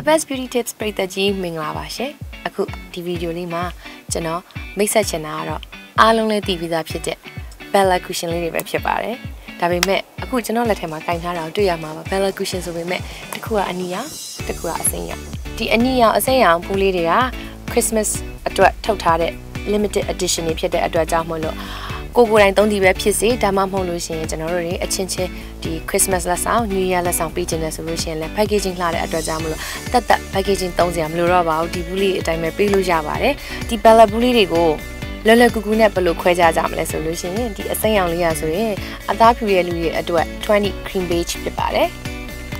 The Best Beauty Tips ပရိသတ်ကြီးမင်္ဂလာပါရှင်အခုဒီဗီဒီယိုလေးမှာကျွန်တော်မိတ်ဆက်ချင်တာကတော့အားလုံးလည်းသိပြီးသားဖြစ်တဲ့ Bella Cushion လေးတွေပဲဖြစ်ပါတယ်ဒါပေမဲ့အခုကျွန်တော်လက်ထက်မှာကင်ထားတာကိုတွေ့ရမှာပါ Bella Cushion ဆိုပေမဲ့တစ်ခုကအနီရောင်တစ်ခုကအစိမ်းရောင်ဒီအနီရောင်အစိမ်းရောင်ဖူးလေးတွေက Christmas အတွက်ထုတ်ထားတဲ့ limited edition တွေဖြစ်တဲ့အတွက်ကြောင့်မို့လို့ ကိုကိုယ်တိုင်သုံးသည်ပဲဖြစ်စေဒါမှမဟုတ်လို့ရှိရင်ကျွန်တော်တို့တွေအချင်းချင်းဒီ Christmas လက်ဆောင် New Year လက်ဆောင်ပေးခြင်းနဲ့ဆိုလို့ရှိရင်လည်း packaging လှတဲ့အတွက်ကြောင့်မလို့တက်တက် packaging သုံးစရာမလိုတော့ပါဘူးဒီဘူးလေးအတိုင်းပဲပေးလို့ရပါတယ်ဒီ bella ဘူးလေးတွေကိုလွယ်လွယ်ကူကူနဲ့ဘယ်လိုခွဲခြားကြမလဲဆိုလို့ရှိရင်ဒီအစိမ်းရောင်လေးရဆိုရင်အသားဖြူရဲ့လူတွေအတွက်20 cream beige ဖြစ်ပါတယ်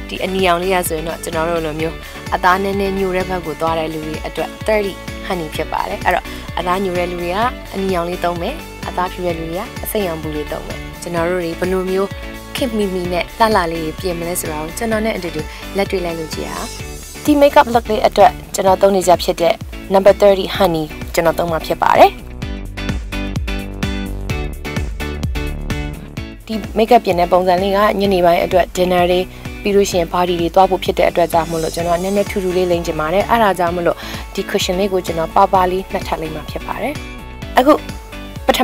ဒီအနီရောင်လေးရဆိုရင်တော့ကျွန်တော်တို့လိုမျိုးအသားနည်းနည်းညိုတဲ့ဘက်ကိုသွားတဲ့လူတွေအတွက်30 honey ဖြစ်ပါတယ်အဲ့တော့အသားညိုတဲ့လူတွေကအနီရောင်လေးသုံးမယ် အသားဖြူတဲ့လူတွေကအစိမ်းရောင်ဘူးလေးသုံးမယ်ကျွန်တော်တို့တွေဘယ်လိုမျိုးခင်မီမီနဲ့လှလှလေးပြင်မလဲဆိုတာကိုကျွန်တော်နဲ့အတူတူလက်တွေ့လိုက်လို့ကြည့်ရအောင်ဒီ makeup look လေးအတွက်ကျွန်တော်သုံးနေကြဖြစ်တဲ့ number 30 honey ကျွန်တော်သုံးမှာဖြစ်ပါတယ်ဒီ makeup ပြင်တဲ့ပုံစံလေးကညနေပိုင်းအတွက် dinner လေးပြီးလို့ရှိရင် party တွေသွားဖို့ဖြစ်တဲ့အတွက်ကြောင့်မလို့ကျွန်တော်နည်းနည်းထူထူလေးလိမ့်ချင်ပါတယ်အဲ့ဒါကြောင့်မလို့ဒီ cushion လေးကိုကျွန်တော်ပါပါလေးနှစ်ထပ်လိမ့်မှာဖြစ်ပါတယ်အခုပထ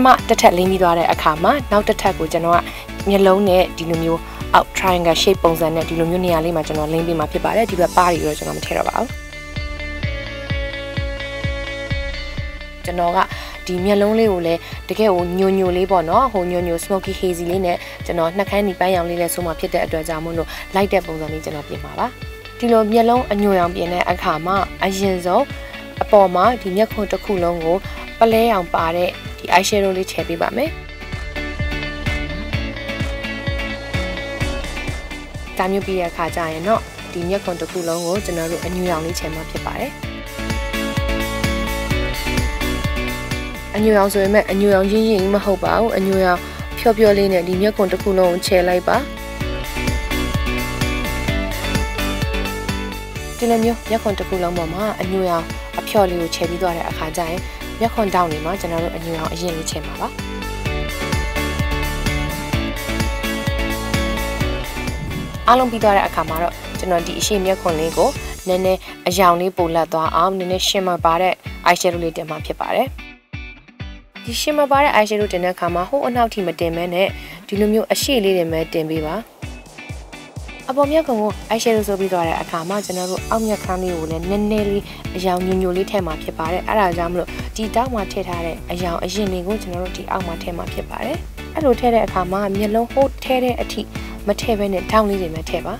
မတစ်ထပ်လိမ့်ပြီးသွားတဲ့အခါမှာနောက်တစ်ထပ်ကိုကျွန်တော်ကမျက်လုံးနဲ့ဒီလိုမျိုးအောက် triangle shape ပုံစံနဲ့ဒီလိုမျိုးနေရာလေးမှာကျွန်တော်လိမ့်ပြီးမှာဖြစ်ပါတယ်ဒီဘက်ပါးတွေတော့ကျွန်တော်မထည့်တော့ပါဘူးကျွန်တော်ကဒီမျက်လုံးလေးကိုလည်းတကယ်ကိုညိုညိုလေးပေါ့နော်ဟိုညိုညို smoky hazy လေးနဲ့ကျွန်တော်နှက်ခမ်းဒီပန်းရောင်လေးလည်းဆိုမှဖြစ်တဲ့အတွက်ကြောင့်မို့လို့လိုက်တဲ့ပုံစံလေးကျွန်တော်ပြင်ပါပါဒီလိုမျက်လုံးအညိုရောင်ပြင်တဲ့အခါမှာအရင်ဆုံးအပေါ်မှာဒီမျက်ခုံတစ်ခုလုံးကို ပလဲရောင်ပါတဲ့ဒီ eyeshadow လေးချဲပေးပါမယ်ဒါမျိုးပြီးတဲ့အခါကျရင်တော့ဒီမျက်ခုံတစ်ခုလုံးကိုကျွန်တော်တို့အညူရောင်လေးချဲမှာဖြစ်ပါတယ်အညူရောင်ဆိုရင်မဲ့အညူရောင်ရင်းရင်းမဟုတ်ပါဘူးအညူရောင်ဖြော့ဖြော့လေးနဲ့ဒီမျက်ခုံတစ်ခုလုံးကိုချဲလိုက်ပါဒီလိုမျိုးမျက်ခုံတစ်ခုလုံးပေါ်မှာအညူရောင်အဖြော့ လေးကိုချဲပြီးသွားတဲ့အခါကျရင်မျက်ခွန်တောင်းနေမှာကျွန်တော်တို့အညူအောင်အရင်လေးချိန်ပါပါအားလုံးပြီးသွားတဲ့အခါမှာတော့ကျွန်တော်ဒီအရှိမျက်ခွန်လေးကိုနည်းနည်းအယောင်လေးပိုလတ်သွားအောင်နည်းနည်းရှင်းမပါတဲ့ eyeshadow လေးတင်မှာဖြစ်ပါတယ်ဒီရှင်းမပါတဲ့ eyeshadow တင်တဲ့အခါမှာဟိုအနောက်ထိမတင်မဲနဲ့ဒီလိုမျိုးအရှိလေးတွေပဲတင်ပေးပါ အပေါ်မျက်ခုံကို eyeshadow ဆိုပြီးသွားတဲ့အခါမှာကျွန်တော်တို့အောက်မျက်ခမ်းလေးကိုလည်းနည်းနည်းလေးအယောင်ညိုညိုလေးထည့်မှာဖြစ်ပါတယ်အဲ့ဒါကြောင့်မလို့ဒီတောက်မှာထည့်ထားတဲ့အယောင်အရင်လေးကိုကျွန်တော်တို့ဒီအောက်မှာထည့်မှာဖြစ်ပါတယ်အဲ့လိုထည့်တဲ့အခါမှာမျက်လုံးဟိုးထည့်တဲ့အထိမထည့်ဘဲနဲ့တောင်းလေးတွေပဲထည့်ပါ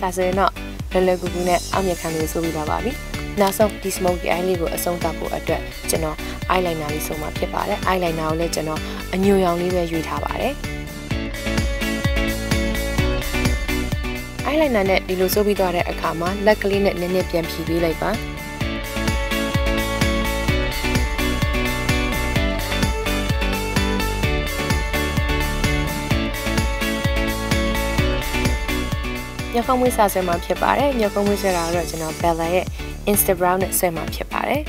ဒါဆိုရင်တော့လွယ်လွယ်ကူကူနဲ့အောက်မျက်ခမ်းလေးဆိုပြီးသွားပါပြီနောက်ဆုံးဒီ smoky eye လေးကိုအဆုံးသတ်ဖို့အတွက်ကျွန်တော် eyeliner လေးဆိုမှဖြစ်ပါတယ် eyeliner ကိုလည်းကျွန်တော်အညိုရောင်လေးပဲရွေးထားပါတယ် eyeliner နဲ့ဒီလိုစိုးပြီးသွားတဲ့အခါမှာလက်ကလေးနဲ့နည်းနည်းပြန်ဖြီးပေးလိုက်ပါညခုံးမွေးစာဆွဲမှာဖြစ်ပါတယ်ညခုံးမွေးဆွဲတာကတော့ကျွန်တော် Bella ရဲ့ Instagram နဲ့ဆွဲမှာဖြစ်ပါတယ်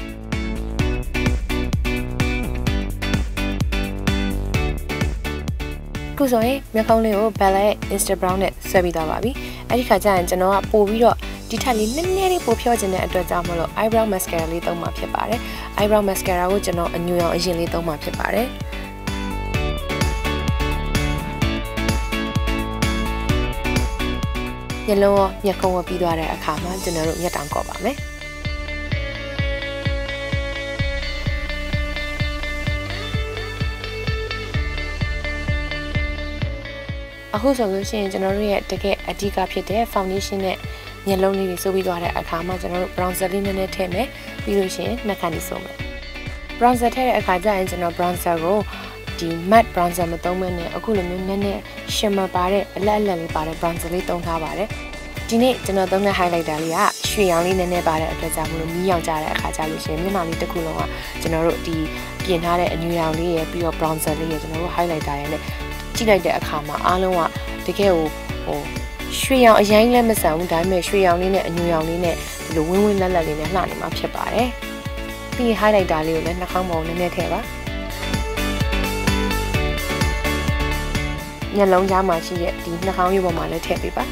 ခုဆိုရင်မျက်ခုံးလေးကို Bella ရဲ့ Instagram နဲ့ဆွဲပြီးသွားပါပြီ အဲ့ဒီခါကျရင်ကျွန်တော်ကပို့ပြီးတော့ဒီထက်လေးနည်းနည်းလေးပိုဖြောခြင်းတဲ့အတွက်ကြောင့်မလို့ eyebrow mascara လေးသုံးမှာဖြစ်ပါတယ် eyebrow mascara ကိုကျွန်တော်အညူရောင်အရင်လေးသုံးမှာဖြစ်ပါတယ်ညလုံးရောမျက်ခုံးရောပြီးသွားတဲ့အခါမှာကျွန်တော်တို့မျက်တောင်ကော့ပါမယ် အခုဆိုလို့ရှိရင်ကျွန်တော်တို့ရဲ့တကယ်အဓိကဖြစ်တဲ့ foundation နဲ့မျက်လုံးလေးတွေစိုးပြီးသွားတဲ့အခါမှာကျွန်တော်တို့ bronzer လေးနည်းနည်းထည့်မယ်ပြီးလို့ရှိရင်နှာခမ်းလေးစိုးမယ် bronzer ထည့်တဲ့အခါကျရင်ကျွန်တော် bronzer ကိုဒီ matte bronzer မသုံးမနဲ့အခုလိုမျိုးနည်းနည်း shimmer ပါတဲ့အလက်အလက်လေးပါတဲ့ bronzer လေးသုံးထားပါတယ်ဒီနေ့ကျွန်တော်သုံးတဲ့ highlighter လေးကရွှေရောင်လေးနည်းနည်းပါတဲ့အတွက်ကြောင့်မလို့မီးရောင်ကြတဲ့အခါကျလို့ရှိရင်မျက်နှာလေးတစ်ခုလုံးကကျွန်တော်တို့ဒီပြင်ထားတဲ့အညူရောင်လေးရယ်ပြီးတော့ bronzer လေးရယ်ကျွန်တော်တို့ highlighter ရယ်နဲ့ ကြည့်လိုက်တဲ့အခါမှာအားလုံးကတကယ်ကိုဟိုရွှေရောင်အရင်လည်းမဆန်ဘူးဒါပေမဲ့ရွှေရောင်လေးနဲ့အညူရောင်လေးနဲ့ဒီလိုဝင်းဝင်းလက်လက်လေးနဲ့လှနေမှာဖြစ်ပါတယ်ပြီး highlighter လေးကိုလည်းနှာခေါင်းပေါ်နည်းနည်းထည့်ပါမျက်လုံးကြားမှာရှိတဲ့ဒီနှာခေါင်းရိုးပေါ်မှာလည်းထည့်ပေးပါ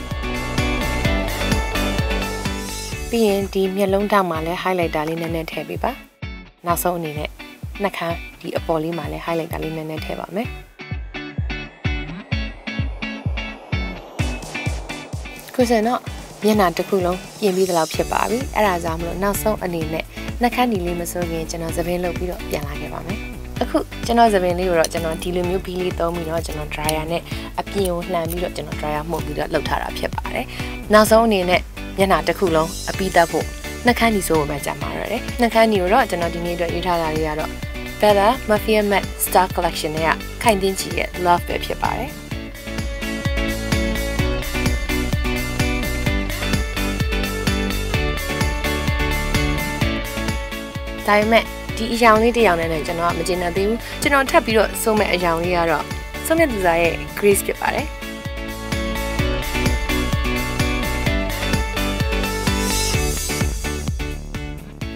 ပြီးရင်ဒီမျက်လုံးထောက်မှာလည်း highlighter လေးနည်းနည်းထည့်ပေးပါနောက်ဆုံးအနေနဲ့နှာခမ်းဒီအပေါ်လေးမှာလည်း highlighter လေးနည်းနည်းထည့်ပါမယ် ခုစင်တော့မျက်နှာတစ်ခုလုံးပြင်ပြီးသလောက်ဖြစ်ပါပြီအဲ့ဒါကြောင့်မလို့နောက်ဆုံးအနေနဲ့နှာခမ်းဒီလေးမစိုးခင်ကျွန်တော်သပင်းလုပ်ပြီးတော့ပြန်လာခဲ့ပါမယ်အခုကျွန်တော်သပင်လေးကိုတော့ကျွန်တော်ဒီလိုမျိုးဘီလေးသုံးပြီးတော့ကျွန်တော် dryer နဲ့အပြင်ကိုလှန်ပြီးတော့ကျွန်တော် dryer မှုတ်ပြီးတော့လှုပ်ထားတာဖြစ်ပါတယ်။နောက်ဆုံးအနေနဲ့မျက်နှာတစ်ခုလုံးအပီးတက်ဖို့နှာခမ်းဒီဆိုကိုပဲကြာမှာရတယ်။နှာခမ်းဒီကိုတော့ကျွန်တော်ဒီနေ့အတွက်ရွေးထားတာတွေကတော့ Bella Mafia Matte Star Collection နဲ့ကခိုင်တင်းချီရဲ့ Love ပဲဖြစ်ပါတယ်။ ဒါပေမဲ့ဒီအယောင်လေးတစ်ယောင်နဲ့လည်းကျွန်တော်ကမကျင်တတ်သေးဘူးကျွန်တော်ထပ်ပြီးတော့စုံမဲ့အယောင်လေးကတော့စုံမဲ့သူစားရဲ့ Grace ဖြစ်ပါတယ်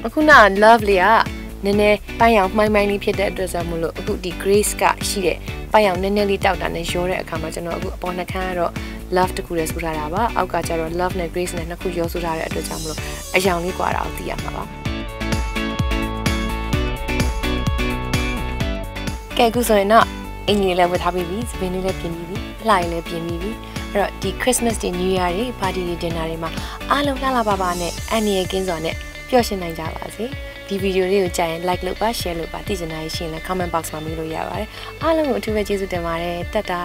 အခုန love လေးကနည်းနည်းပန်းရောင်မှိုင်းမှိုင်းလေးဖြစ်တဲ့အတွက်ကြောင့်မလို့အခုဒီ grace ကရှိတဲ့ပန်းရောင်နည်းနည်းလေးတောက်တာနဲ့ရောတဲ့အခါမှာကျွန်တော်အခုအပေါ်နှခမ်းကတော့ love တခုလေးဆိုထားတာပါအောက်ကကျတော့ love နဲ့ grace နဲ့နှစ်ခုရောဆိုထားတဲ့အတွက်ကြောင့်မလို့အယောင်လေးကွာတာကိုသိရမှာပါ ကဲအခုဆိုရင်တော့အင်ကြီးလေးလည်းဝတ်ထားပြီးပြီစပင်းလေးလည်းပြင်ပြီးပြီလှရည်လည်းပြင်ပြီးပြီအဲ့တော့ဒီ Christmas တွေ New Year တွေပါတီတွေ dinner တွေမှာအားလုံးလှလှပပနဲ့အန်နီရဲ့ကင်းစွာနဲ့ပျော်ရွှင်နိုင်ကြပါစေဒီဗီဒီယိုလေးကိုကြိုက်ရင် like လုပ်ပါ share လုပ်ပါသိချင်တာရှိရင်လည်း comment box မှာမေးလို့ရပါတယ်အားလုံးကိုအထူးပဲကျေးဇူးတင်ပါတယ်တက်တာ